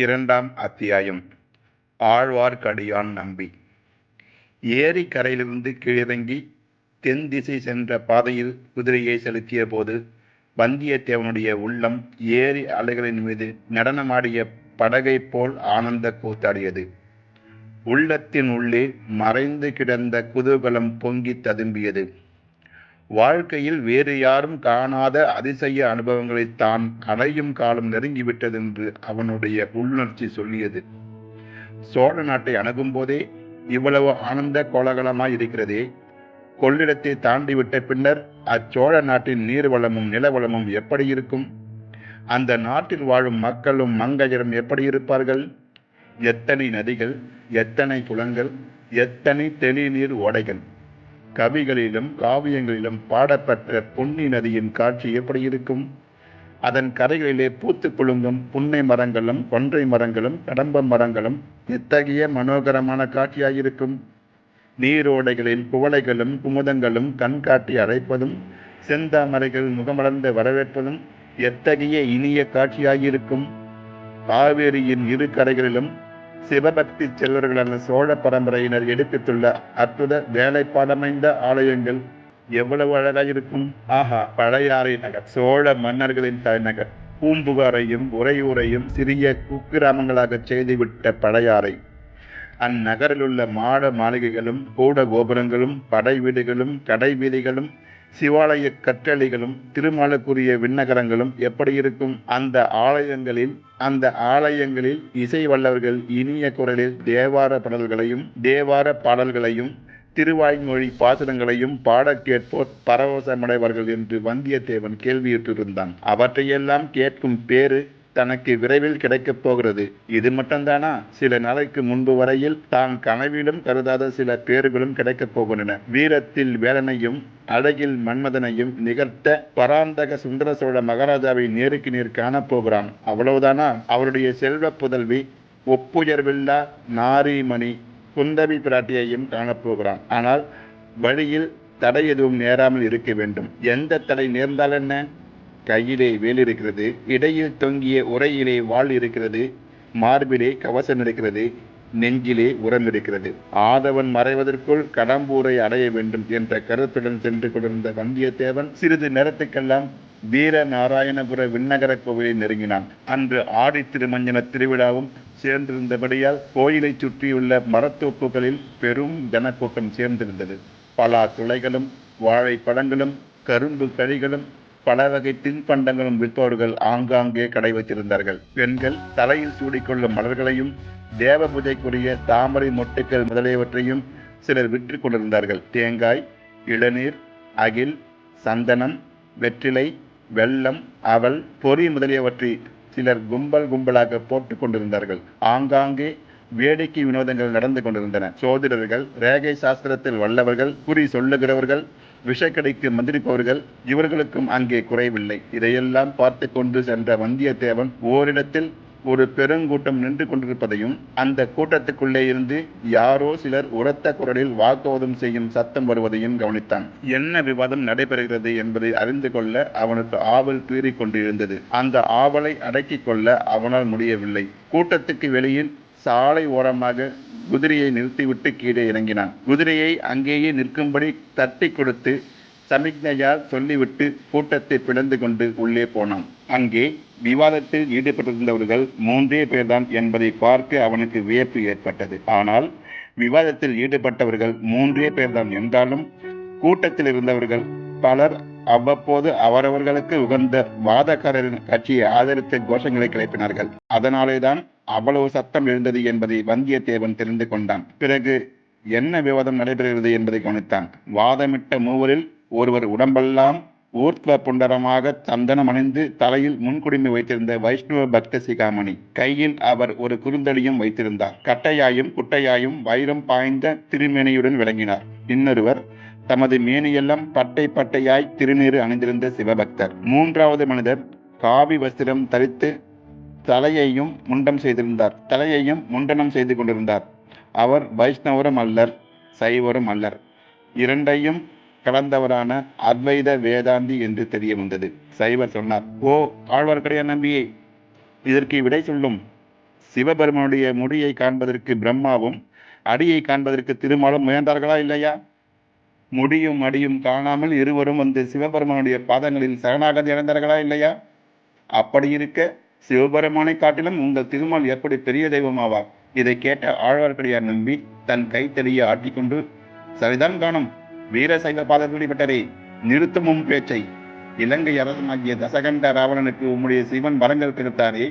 இரண்டாம் அத்தியாயம். ஆழ்வார்க்கடியான் நம்பி. ஏரி கரையிலிருந்து கீழிறங்கி தென் திசை சென்ற பாதையில் குதிரையை செலுத்திய போது வந்தியத்தேவனுடைய உள்ளம் ஏரி அலைகளின் மீது நடனமாடிய படகைப் போல் ஆனந்த கூத்தாடியது. உள்ளத்தின் உள்ளே மறைந்து கிடந்த குதூகலம் பொங்கி ததும்பியது. வாழ்க்கையில் வேறு யாரும் காணாத அதிசய அனுபவங்களை தான் அடையும் காலம் நெருங்கிவிட்டது என்று அவனுடைய உள்ளுணர்ச்சி சொல்லியது. சோழ நாட்டை அணுகும் போதே இவ்வளவு ஆனந்த கோலகலமாய் இருக்கிறதே. கொள்ளிடத்தை தாண்டிவிட்ட பின்னர் அச்சோழ நாட்டின் நீர்வளமும் நிலவளமும் எப்படி இருக்கும்? அந்த நாட்டில் வாழும் மக்களும் மங்கையரும் எப்படி இருப்பார்கள்? எத்தனை நதிகள் எத்தனை குளங்கள் எத்தனை தெளிநீர் ஓடைகள்? கவிகளிலும் காவியங்களிலும் பாடப்பட்ட பொன்னி நதியின் காட்சி எப்படி இருக்கும்? அதன் கரைகளிலே பூத்து குலுங்கும் புன்னை மரங்களும் கொன்றை மரங்களும் கடம்ப மரங்களும் எத்தகைய மனோகரமான காட்சியாயிருக்கும்? நீரோடைகளில் குவளைகளும் குமுதங்களும் கண்காட்டி அழைப்பதும் செந்தாமரைகள் முகமலர்ந்து வரவேற்பதும் எத்தகைய இனிய காட்சியாயிருக்கும்? காவேரியின் இரு கரைகளிலும் சிவபக்தி செல்வர்களான சோழ பரம்பரையினர் எடுத்துள்ள அற்புத வேலைப்பாடமைந்த ஆலயங்கள் எவ்வளவு அழகாயிருக்கும். ஆஹா பழையாறை நகர் சோழ மன்னர்களின் தலைநகர். பூம்புகாரையும் உறையூரையும் சிறிய குக்கிராமங்களாக செய்துவிட்ட பழையாறை அந்நகரில் உள்ள மாட மாளிகைகளும் கூட கோபுரங்களும் படை வீடுகளும் கடை வீதிகளும் சிவாலய கற்றளிகளும் திருமாலுக்குரிய விண்ணகரங்களும் எப்படி இருக்கும்? அந்த ஆலயங்களில் அந்த ஆலயங்களில் இசை வல்லவர்கள் இனிய குரலில் தேவார பாடல்களையும் தேவார பாடல்களையும் திருவாய்மொழி பாசுரங்களையும் பாடக் கேட்போர் பரவசமடைவார்கள் என்று வந்தியத்தேவன் கேள்வியிட்டிருந்தான். அவற்றையெல்லாம் கேட்கும் பேரு தனக்கு விரைவில் கிடைக்கப் போகிறது. இது மட்டும்தானா? சில நாளைக்கு முன்பு வரையில் தான் கனவிலும் கருதாத சில பேர்களும் கிடைக்கப் போகின்றன. வீரத்தில் வேலனையும் அழகில் மன்மதனையும் நிகழ்த்த பராந்தக சுந்தர சோழ மகாராஜாவை நேருக்கு நேர் காணப்போகிறான் அவ்வளவுதானா? அவருடைய செல்வ புதல்வி ஒப்புயர்வில்லா நாரிமணி குந்தவி பிராட்டியையும் காணப்போகிறான் ஆனால் வழியில் தடை எதுவும் நேராமல் இருக்க வேண்டும். எந்த தடை நேர்ந்தால் என்ன? கையிலே வேல் இருக்கிறது இடையில் தொங்கிய உரையிலே வாள் இருக்கிறது மார்பிலே கவசம் இருக்கிறது நெஞ்சிலே உரம் இருக்கிறது. ஆதவன் மறைவதற்குள் கடம்பூரை அடைய வேண்டும் என்ற கருத்துடன் சென்று கொண்டிருந்த வந்தியத்தேவன் சிறிது நேரத்துக்கெல்லாம் வீர நாராயணபுர விண்ணகர கோவிலை நெருங்கினான். அன்று ஆடி திருமஞ்சன திருவிழாவும் சேர்ந்திருந்தபடியால் கோயிலை சுற்றியுள்ள மரத்தோப்புகளில் பெரும் ஜனக்கூட்டம் சேர்ந்திருந்தது. பலா துளைகளும் வாழைப்பழங்களும் கரும்பு கழிகளும் பல வகை தின்பண்டங்களும் விற்பவர்கள் ஆங்காங்கே கடை வைத்திருந்தார்கள். பெண்கள் தலையில் சூடிக்கொள்ளும் மலர்களையும் தேவ பூஜைக்குரிய தாமரை மொட்டுக்கள் முதலியவற்றையும் சிலர் விற்று கொண்டிருந்தார்கள். தேங்காய் இளநீர் அகில் சந்தனம் வெற்றிலை வெள்ளம் அவல் பொறி முதலியவற்றை சிலர் கும்பல் கும்பலாக போட்டுக் கொண்டிருந்தார்கள். ஆங்காங்கே வேடிக்கை வினோதங்கள் நடந்து கொண்டிருந்தன. சோதிடர்கள் ரேகை சாஸ்திரத்தில் வல்லவர்கள் குறி சொல்லுகிறவர்கள் விஷக்கடைக்கு மந்திரிப்பவர்கள் இவர்களுக்கும் அங்கே குறைவில்லை. இதையெல்லாம் பார்த்து கொண்டு சென்ற வந்தியத்தேவன் ஓரிடத்தில் ஒரு பெருங்கூட்டம் நின்று கொண்டிருப்பதையும் அந்த கூட்டத்துக்குள்ளே இருந்து யாரோ சிலர் உரத்த குரலில் வாக்குவாதம் செய்யும் சத்தம் வருவதையும் கவனித்தான். என்ன விவாதம் நடைபெறுகிறது என்பதை அறிந்து கொள்ள அவனுக்கு ஆவல் தீறிக் கொண்டிருந்தது அந்த ஆவலை அடக்கிக் கொள்ள அவனால் முடியவில்லை. கூட்டத்துக்கு வெளியில் சாலை ஓரமாக குதிரையை நிறுத்திவிட்டு கீழே இறங்கினான். குதிரையை அங்கேயே நிற்கும்படி தட்டி கொடுத்து சமிக்ஞையால் சொல்லிவிட்டு கூட்டத்தை பிளந்து கொண்டு உள்ளே போனான். அங்கே விவாதத்தில் ஈடுபட்டிருந்தவர்கள் மூன்றே பேர்தான் என்பதை பார்க்க அவனுக்கு வியப்பு ஏற்பட்டது. ஆனால் விவாதத்தில் ஈடுபட்டவர்கள் மூன்றே பேர்தான் என்றாலும் கூட்டத்தில் இருந்தவர்கள் பலர் அவ்வப்போது அவரவர்களுக்கு உகந்த வாதக்காரரின் கட்சியை ஆதரித்து கோஷங்களை கிளப்பினார்கள். அதனாலேதான் அவ்வளவு சத்தம் எழுந்தது என்பதை வந்தியத்தேவன் தெரிந்து கொண்டான். பிறகு என்ன விவாதம் நடைபெறுகிறது என்பதை கவனித்தான். வாதமிட்ட மூவரில் ஒருவர் உடம்பெல்லாம் ஊர்த்வ புண்டரமாக சந்தனம் அணிந்து தலையில் முன்குடுமி வைத்திருந்த வைஷ்ணவ பக்த சிகாமணி. கையில் அவர் ஒரு குறுந்தடியும் வைத்திருந்தார். கட்டையாயும் குட்டையாயும் வைரம் பாய்ந்த திருமேனியுடன் விளங்கினார். இன்னொருவர் தமது மேனியெல்லாம் பட்டை பட்டையாய் திருநீறு அணிந்திருந்த சிவபக்தர். மூன்றாவது மனிதர் காவி வஸ்திரம் தரித்து தலையையும் முண்டம் செய்திருந்தார். தலையையும் முண்டனம் செய்து கொண்டிருந்தார். அவர் வைஷ்ணவரும் அல்லர் சைவரும் அல்லர். இரண்டையும் கலந்தவரான அத்வைத வேதாந்தி என்று தெரிய வந்தது சைவர் சொன்னார் ஓ ஆழ்வார்க்கடைய நம்பியே இதற்கு விடை சொல்லும். சிவபெருமனுடைய முடியை காண்பதற்கு பிரம்மாவும் அடியை காண்பதற்கு திருமாலும் முயன்றார்களா இல்லையா? முடியும் அடியும் காணாமல் இருவரும் வந்து சிவபெருமானுடைய பாதங்களில் சரணாகதி அடைந்தார்களா இல்லையா? அப்படி இருக்க சிவபெருமானை காட்டிலும் உங்கள் திருமால் எப்படி பெரிய தெய்வமாவார்? இதை கேட்ட ஆழ்வார்க்கடியார் நம்பி தன் கைத்தறியை ஆட்டிக்கொண்டு சரிதான் காணும் வீர சைவ பாதத்தில் பெற்றரே நிறுத்தமும் பேச்சை. இலங்கை அரசனாகிய தசகண்ட ராவணனுக்கு உம்முடைய சிவன் வரங்கள் கொடுத்தாரே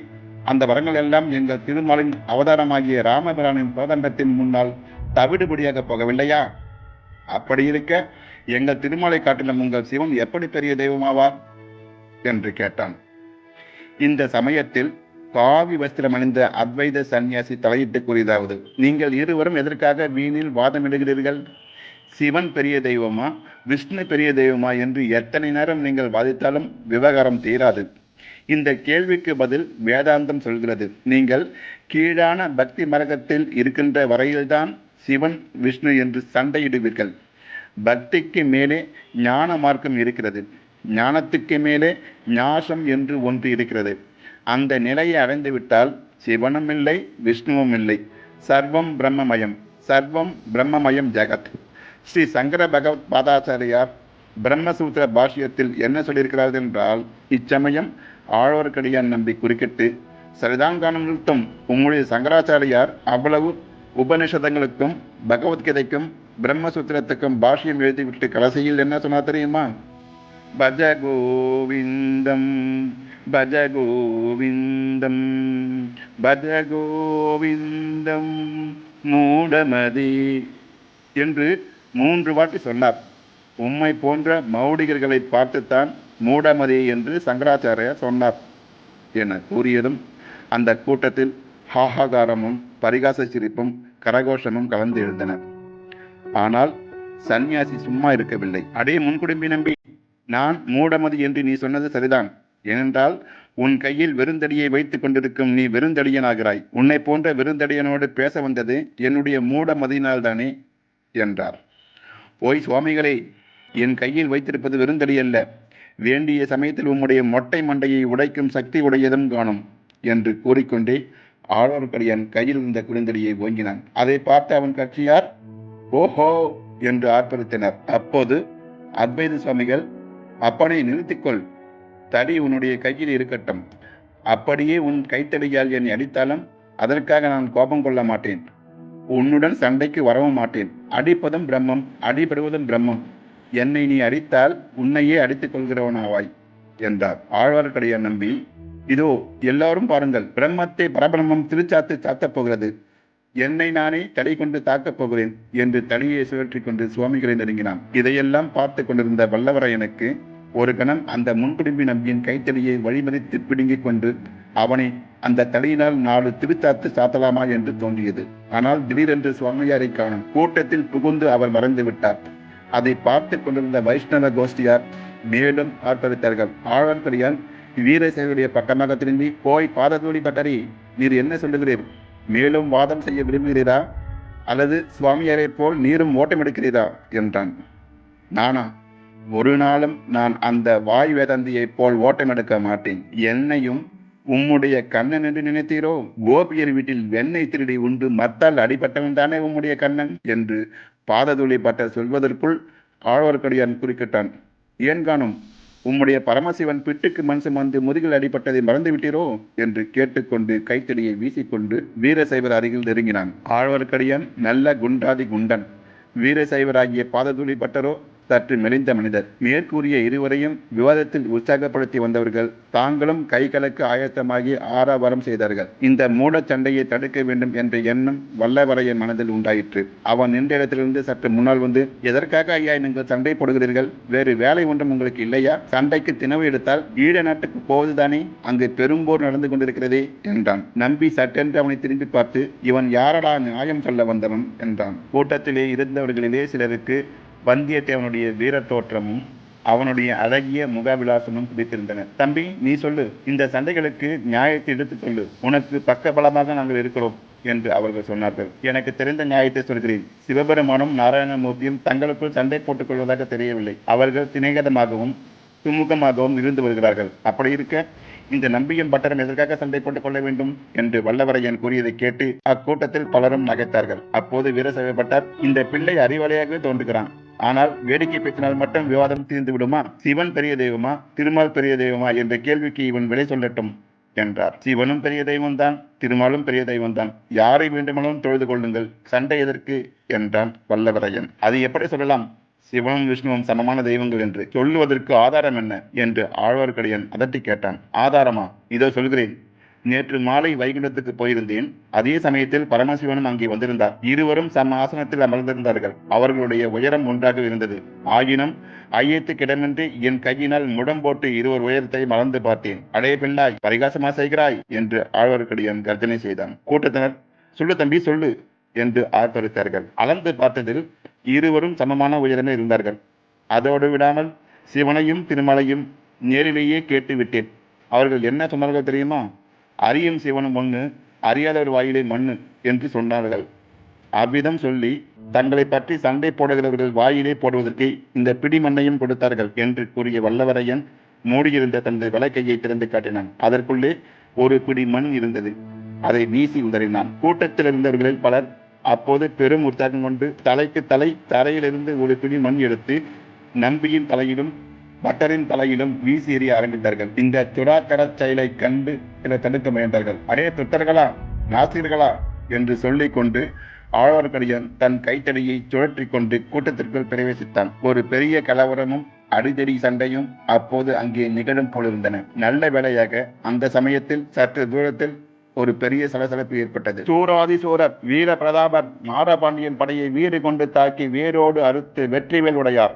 அந்த வரங்கள் எல்லாம் எங்கள் திருமாலின் அவதாரமாகிய ராமபிரானின் பிரதண்டத்தின் முன்னால் தவிடுபடியாக போகவில்லையா? அப்படி இருக்க எங்கள் திருமலை காட்டிலும் உங்கள் சிவன் எப்படி பெரிய தெய்வமாவார்? என்று கேட்டான். இந்த சமயத்தில் காவி வஸ்திரம் அணிந்த அத்வைத சன்னியாசி தலையிட்டு கூறியதாவது நீங்கள் இருவரும் எதற்காக வீணில் வாதமிடுகிறீர்கள் சிவன் பெரிய தெய்வமா? விஷ்ணு பெரிய தெய்வமா? என்று எத்தனை நேரம் நீங்கள் வாதித்தாலும் விவகாரம் தீராது. இந்த கேள்விக்கு பதில் வேதாந்தம் சொல்கிறது. நீங்கள் கீழான பக்தி மரகத்தில் இருக்கின்ற வரையில்தான் சிவன் விஷ்ணு என்று சண்டையிடுவீர்கள். பக்திக்கு மேலே ஞான மார்க்கம் இருக்கிறது. ஞானத்துக்கு மேலே ஞாசம் என்று ஒன்று இருக்கிறது. அந்த நிலையை அடைந்துவிட்டால் சிவனும் இல்லை விஷ்ணுவும் இல்லை. சர்வம் பிரம்மமயம் சர்வம் பிரம்மமயம் ஜெகத். ஸ்ரீ சங்கர பகவத் பாதாச்சாரியார் பிரம்மசூத்திர பாஷ்யத்தில் என்ன சொல்லியிருக்கிறார்கள் என்றால் இச்சமயம் ஆழ்வார்க்கடியான் நம்பி குறுக்கிட்டு சரிதான் காணும் நிறுத்தம் சங்கராச்சாரியார் அவ்வளவு உபனிஷதங்களுக்கும் பகவத்கீதைக்கும் பிரம்மசூத்திரத்துக்கும் பாஷ்யம் எழுதிவிட்டு கடைசியில் என்ன சொன்னா தெரியுமா? பஜ கோவிந்தம் பஜ கோவிந்தம் பஜ கோவிந்தம் மூடமதி என்று மூன்று வாட்டி சொன்னார். உம்மை போன்ற மௌடிகர்களை பார்த்துத்தான் மூடமதி என்று சங்கராச்சாரியார் சொன்னார். என கூறியதும் அந்த கூட்டத்தில் ஹாஹாகாரமும் பரிகாச சிரிப்பும் கரகோஷமும் கலந்து எழுந்தன. ஆனால் சன்னியாசி சும்மா இருக்கவில்லை. அடே முன்குடும்பி நம்பி நான் மூடமதி என்று நீ சொன்னது சரிதான். ஏனென்றால் உன் கையில் வெறுந்தடியை வைத்துக் கொண்டிருக்கும் நீ வெறுந்தடியனாகிறாய் உன்னை போன்ற வெறுந்தடியனோடு பேச வந்தது என்னுடைய மூடமதியினால் தானே என்றார். ஓய் சுவாமிகளே என் கையில் வைத்திருப்பது வெறுந்தடி அல்ல வேண்டிய சமயத்தில் உம்முடைய மொட்டை மண்டையை உடைக்கும் சக்தி உடையதும் காணும் என்று கூறிக்கொண்டே ஆழ்வார்க்கடியான் கையில் இருந்த குறுந்தடியை ஓங்கினான். அதை பார்த்து அவன் கட்சியார் ஓஹோ! என்று ஆர்ப்பரித்தனர். அப்போது அத்வைத சுவாமிகள் அப்பனை நிறுத்திக்கொள். தடி உன்னுடைய கையில் இருக்கட்டும். அப்படியே உன் கைத்தடியால் என்னை அடித்தாலும் அதற்காக நான் கோபம் கொள்ள மாட்டேன். உன்னுடன் சண்டைக்கு வரவும் மாட்டேன். அடிப்பதும் பிரம்மம் அடிபடுவதும் பிரம்மம். என்னை நீ அடித்தால் உன்னையே அடித்துக் கொள்கிறவனாவாய் என்றார். ஆழ்வார்க்கடியார் நம்பி இதோ எல்லாரும் பாருங்கள். பிரம்மத்தை பரபிரம்மம் திருச்சாத்து சாத்தப் போகிறது. என்னை நானே தடை கொண்டு தாக்கப் போகிறேன் என்று தடியை சுழற்றி கொண்டு சுவாமிகளை நெருங்கினான். இதையெல்லாம் பார்த்து கொண்டிருந்த வல்லவரையனுக்கு ஒரு கணம் அந்த முன்குடும்பி நம்பியின் கைத்தடியை வழிமறித்து பிடுங்கிக் கொண்டு அவனை அந்த தலையினால் நாலு திருத்தாத்து சாத்தலாமா என்று தோன்றியது. ஆனால் திடீரென்று சுவாமியாரை காணும் கூட்டத்தில் புகுந்து அவர் மறைந்து விட்டார். அதை பார்த்து கொண்டிருந்த வைஷ்ணவ கோஷ்டியார் மேலும் ஆர்ப்பரித்தார்கள். ஆழ்வார்க்கடியான் வீரசேவருடைய பக்கமாக திரும்பி போய் பாதத்தோடி பட்டறி நீர் என்ன சொல்லுகிறீர்? மேலும் வாதம் செய்ய விரும்புகிறீரா? அல்லது சுவாமியாரை போல் நீரும் ஓட்டம் எடுக்கிறீரா என்றான். நானா? ஒரு நாளும் நான் அந்த வாய் வேதந்தியைப் போல் ஓட்டம் எடுக்க மாட்டேன். என்னையும் உம்முடைய கண்ணன் என்று நினைத்தீரோ? கோபியர் வீட்டில் வெண்ணெய் திருடி உண்டு மத்தால் அடிபட்டவன் தானே உம்முடைய கண்ணன்? என்று பாததுளி பட்ட சொல்வதற்குள் ஆழ்வார்க்கடியான் குறுக்கிட்டான். ஏன் காணும்? உம்முடைய பரமசிவன் பிட்டுக்கு மண் சுமந்து முதுகில் அடிபட்டதை மறந்து விட்டீரோ என்று கேட்டுக்கொண்டு கைத்தடியை வீசிக்கொண்டு வீரசைவர் அருகில் நெருங்கினான். ஆழ்வார்க்கடியான் நல்ல குண்டாதி குண்டன். வீரசைவராகிய பாததுளி பட்டரோ சற்று மெலிந்த மனிதர். மேற்கூறிய இருவரையும் விவாதத்தில் உற்சாகப்படுத்தி வந்தவர்கள் தாங்களும் கை கலக்க ஆயத்தமாகி ஆறாவரம் செய்தார்கள். இந்த மூட சண்டையை தடுக்க வேண்டும் என்ற எண்ணம் வல்லவரையன் மனதில் உண்டாயிற்று. அவன் நின்ற இடத்திலிருந்து சற்று முன்னால் வந்து எதற்காக ஐயா நீங்கள் சண்டை போடுகிறீர்கள்? வேறு வேலை ஒன்றும் உங்களுக்கு இல்லையா? சண்டைக்கு தினவு எடுத்தால் ஈழ நாட்டுக்கு போவதுதானே? அங்கு பெரும்போர் நடந்து கொண்டிருக்கிறதே என்றான். நம்பி சட்டென்று அவனை திரும்பி பார்த்து இவன் யாரடா நியாயம் சொல்ல வந்தவன்? என்றான். கூட்டத்திலே இருந்தவர்களிலே சிலருக்கு வந்தியத்தேவனுடைய வீரத் தோற்றமும் அவனுடைய அழகிய முகவிலாசமும் பிடித்திருந்தன. தம்பி நீ சொல்லு இந்த சண்டைகளுக்கு நியாயத்தை எடுத்துக் சொல்லு. உனக்கு பக்க பலமாக நாங்கள் இருக்கிறோம் என்று அவர்கள் சொன்னார்கள். எனக்கு தெரிந்த நியாயத்தை சொல்கிறேன். சிவபெருமானும் நாராயணமூர்த்தியும் தங்களுக்குள் சண்டை போட்டுக் கொள்வதாக தெரியவில்லை. அவர்கள் திணைகதமாகவும் சுமூகமாகவும் இருந்து வருகிறார்கள். அப்படி இருக்க இந்த நம்பியும் பட்டரும் எதற்காக சண்டை போட்டுக் கொள்ள வேண்டும் என்று வல்லவரையன் கூறியதை கேட்டு அக்கூட்டத்தில் பலரும் நகைத்தார்கள். அப்போது வீரசைவ பட்டர் இந்த பிள்ளை அறிவாளியாகவே தோன்றுகிறான். ஆனால் வேடிக்கை பேசினால் மட்டும் விவாதம் தீர்ந்து விடுமா? சிவன் பெரிய தெய்வமா? திருமால் பெரிய தெய்வமா? என்ற கேள்விக்கு இவன் விலை சொல்லட்டும் என்றார். சிவனும் பெரிய தெய்வம்தான் திருமாலும் பெரிய தெய்வம்தான். யாரை வேண்டுமானாலும் தொழுது கொள்ளுங்கள் சண்டை எதற்கு? என்றான் வல்லவரையன். அது எப்படி சொல்லலாம்? சிவனும் விஷ்ணுவும் சமமான தெய்வங்கள் என்று சொல்லுவதற்கு ஆதாரம் என்ன? என்று ஆழ்வார்க்கடியான் அதட்டி கேட்டான். ஆதாரமா? இதோ சொல்கிறேன். நேற்று மாலை வைகுண்டத்துக்கு போயிருந்தேன். அதே சமயத்தில் பரமசிவனும் அங்கே வந்திருந்தார். இருவரும் சம ஆசனத்தில் அமர்ந்திருந்தார்கள். அவர்களுடைய உயரம் ஒன்றாக இருந்தது. ஆயினும் ஐயத்து கிடமின்றி என் கையினால் முடம் போட்டு இருவர் உயரத்தை மறந்து பார்த்தேன். அடைய பிள்ளாய் பரிகாசமா செய்கிறாய்? என்று ஆழ்வார்க்கடியான் கர்ஜனை செய்தான். கூட்டத்தினர் சொல்லு தம்பி சொல்லு என்று ஆர்ப்பரித்தார்கள். அளந்து பார்த்ததில் இருவரும் சமமான உயரமே இருந்தார்கள். அதோடு விடாமல் சிவனையும் திருமலையும் நேரிலேயே கேட்டு விட்டேன். அவர்கள் என்ன சொன்னார்கள் தெரியுமா? அறியும் சிவனும் ஒண்ணு அறியாதவர் வாயிலே மண்ணு என்று சொன்னார்கள். அவ்விதம் சொல்லி தங்களை பற்றி சண்டை போடுகிறவர்கள் வாயிலே போடுவதற்கு இந்த பிடி மண்ணையும் கொடுத்தார்கள் என்று கூறிய வல்லவரையன் மூடியிருந்த தனது வலக்கையை திறந்து காட்டினான். அதற்குள்ளே ஒரு பிடி மண் இருந்தது. அதை வீசி உதறினான். கூட்டத்தில் இருந்தவர்களில் பலர் அப்போது பெரும் உற்சாகம் கொண்டு தலைக்கு தலை தரையிலிருந்து ஒரு பிடி மண் எடுத்து நம்பியின் தலையிலும் பட்டரின் தலையிலும் வீசி எறிய ஆரம்பித்தார்கள். இந்த துராக்கர செயலை கண்டு சிலர் தடுக்க முயன்றார்கள். அடே துத்தர்களா நாசிர்களா என்று சொல்லிக் கொண்டு ஆழ்வார்க்கடியான் தன் கைத்தடியை சுழற்றி கொண்டு கூட்டத்திற்குள் பிரவேசித்தான். ஒரு பெரிய கலவரமும் அடிதடி சண்டையும் அப்போது அங்கே நிகழும் போலிருந்தன. நல்ல வேளையாக அந்த சமயத்தில் சற்று தூரத்தில் ஒரு பெரிய சலசலப்பு ஏற்பட்டது. சூராதி சூரர் வீர பிரதாபர் மாரபாண்டியன் படையை வீறு கொண்டு தாக்கி வேரோடு அறுத்து வெற்றிவேல் உடையார்.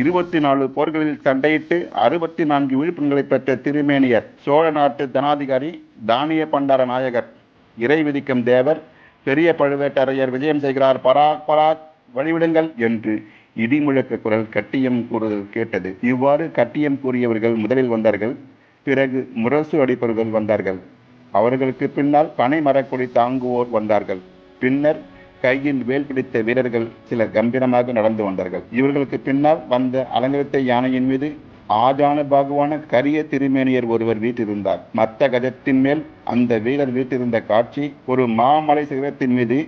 இருபத்தி நாலு போர்களில் சண்டையிட்டு அறுபத்தி நான்கு விழுப்புண்களை பெற்ற திருமேனியர் சோழ நாட்டு தனாதிகாரி தானிய பண்டார நாயகர் இறை விதிக்கும் தேவர் பெரிய பழுவேட்டரையர் விஜயம் செய்கிறார் பராக் பராக் வழிவிடுங்கள் என்று இடிமுழக்க குரல் கட்டியம் கூறுதல் கேட்டது. இவ்வாறு கட்டியம் கூறியவர்கள் முதலில் வந்தார்கள் பிறகு முரசு அடிப்பவர்கள் வந்தார்கள். அவர்களுக்கு பின்னால் பனை மரக்கொடி தாங்குவோர் வந்தார்கள். பின்னர் கையில் வேல் பிடித்த வீரர்கள் சிலர் கம்பீரமாக நடந்து வந்தார்கள். இவர்களுக்கு பின்னால் வந்த அலங்கரித்த யானையின் மீது ஆஜான பாகுவான கரிய திருமேனியர் ஒருவர் வீட்டிருந்தார் மத்த கஜத்தின் மேல் அந்த வீரர் வீட்டிருந்த காட்சி ஒரு மாமலை சிகரத்தின் மீது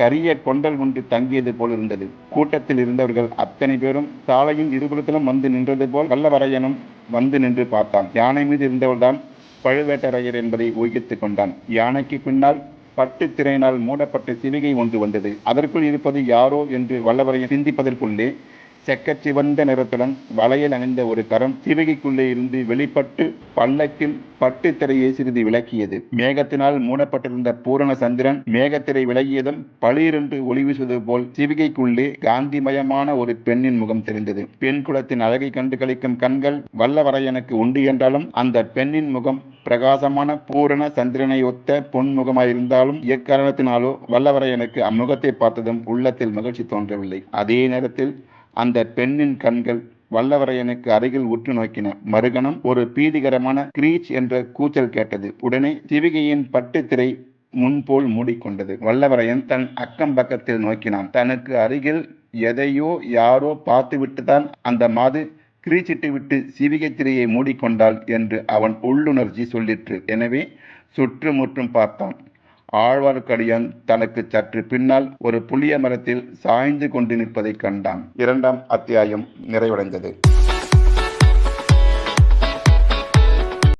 கரிய கொண்டல் ஒன்று தங்கியது போல் இருந்தது. கூட்டத்தில் இருந்தவர்கள் அத்தனை பேரும் சாலையின் இருபுறத்திலும் வந்து நின்றது போல் கல்லவரையனும் வந்து நின்று பார்த்தான். யானை மீது இருந்தவள்தான் பழுவேட்டரையர் என்பதை ஊகித்துக் கொண்டான். யானைக்கு பின்னால் பட்டு திரையினால் மூடப்பட்ட சிவிகை ஒன்று வந்தது. அதற்குள் இருப்பது யாரோ என்று வல்லவரையன் சிந்திப்பதற்குள்ளே செக்கச் சிவந்த நிறத்துடன் வளையல் அணிந்த ஒரு கரம் சிவிகைக்குள்ளே இருந்து வெளிப்பட்டு பள்ளத்தில் பட்டு திரையை சிறிது விளக்கியது. மேகத்தினால் மூடப்பட்டிருந்த பூரண சந்திரன் மேகத்திரை விலகியதும் பளிரென்று ஒளி வீசுவது போல் சிவிகைக்குள்ளே காந்திமயமான ஒரு பெண்ணின் முகம் தெரிந்தது. பெண் குலத்தின் அழகை கண்டு கழிக்கும் கண்கள் வல்லவரையனுக்கு உண்டு என்றாலும் அந்த பெண்ணின் முகம் பிரகாசமான பூரண சந்திரனை ஒத்த பொன்முகமாயிருந்தாலும் எக்காரணத்தினாலோ வல்லவரையனுக்கு அம்முகத்தை பார்த்ததும் உள்ளத்தில் மகிழ்ச்சி தோன்றவில்லை. அதே நேரத்தில் அந்த பெண்ணின் கண்கள் வல்லவரையனுக்கு அருகில் உற்று நோக்கின. மறுகணம் ஒரு பீதிகரமான கிரீச் என்ற கூச்சல் கேட்டது. உடனே சிவிகையின் பட்டு திரை முன்போல் மூடிக்கொண்டது. வல்லவரையன் தன் அக்கம் பக்கத்தில் நோக்கினான். தனக்கு அருகில் எதையோ யாரோ பார்த்துவிட்டுதான் அந்த மாது கிரீச்சிட்டு விட்டு சிவிகை திரையை மூடிக்கொண்டாள் என்று அவன் உள்ளுணர்ச்சி சொல்லிற்று. எனவே சுற்றுமுற்றும் பார்த்தான். ஆழ்வார்க்கடியான் தனக்கு சற்று பின்னால் ஒரு புளிய மரத்தில் சாய்ந்து கொண்டு நிற்பதைக் கண்டான். இரண்டாம் அத்தியாயம் நிறைவடைந்தது.